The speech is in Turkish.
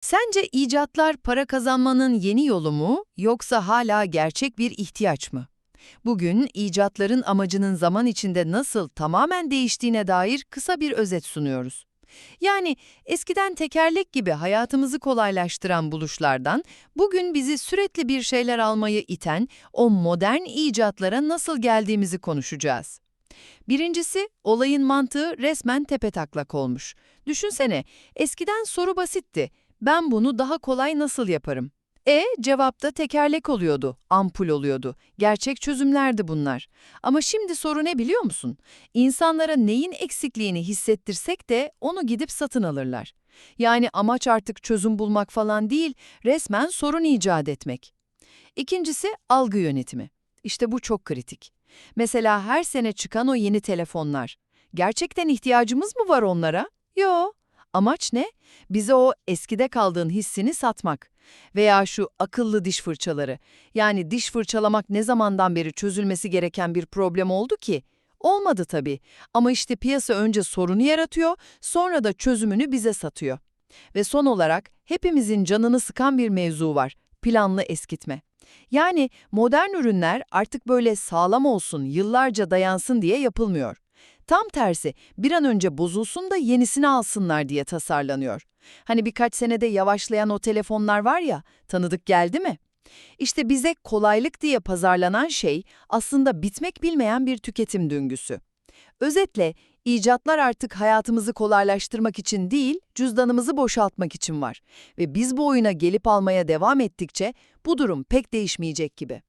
Sence icatlar para kazanmanın yeni yolu mu yoksa hala gerçek bir ihtiyaç mı? Bugün icatların amacının zaman içinde nasıl tamamen değiştiğine dair kısa bir özet sunuyoruz. Yani eskiden tekerlek gibi hayatımızı kolaylaştıran buluşlardan bugün bizi sürekli bir şeyler almayı iten o modern icatlara nasıl geldiğimizi konuşacağız. Birincisi, olayın mantığı resmen tepetaklak olmuş. Düşünsene, eskiden soru basitti. Ben bunu daha kolay nasıl yaparım? E, cevapta tekerlek oluyordu, ampul oluyordu. Gerçek çözümlerdi bunlar. Ama şimdi soru ne biliyor musun? İnsanlara neyin eksikliğini hissettirsek de onu gidip satın alırlar. Yani amaç artık çözüm bulmak falan değil, resmen sorun icat etmek. İkincisi algı yönetimi. İşte bu çok kritik. Mesela her sene çıkan o yeni telefonlar. Gerçekten ihtiyacımız mı var onlara? Yo. Amaç ne? Bize o eskide kaldığın hissini satmak. Veya şu akıllı diş fırçaları. Yani diş fırçalamak ne zamandan beri çözülmesi gereken bir problem oldu ki? Olmadı tabii. Ama işte piyasa önce sorunu yaratıyor, sonra da çözümünü bize satıyor. Ve son olarak hepimizin canını sıkan bir mevzu var. Planlı eskitme. Yani modern ürünler artık böyle sağlam olsun, yıllarca dayansın diye yapılmıyor. Tam tersi, bir an önce bozulsun da yenisini alsınlar diye tasarlanıyor. Hani birkaç senede yavaşlayan o telefonlar var ya, tanıdık geldi mi? İşte bize kolaylık diye pazarlanan şey aslında bitmek bilmeyen bir tüketim döngüsü. Özetle, icatlar artık hayatımızı kolaylaştırmak için değil, cüzdanımızı boşaltmak için var. Ve biz bu oyuna gelip almaya devam ettikçe bu durum pek değişmeyecek gibi.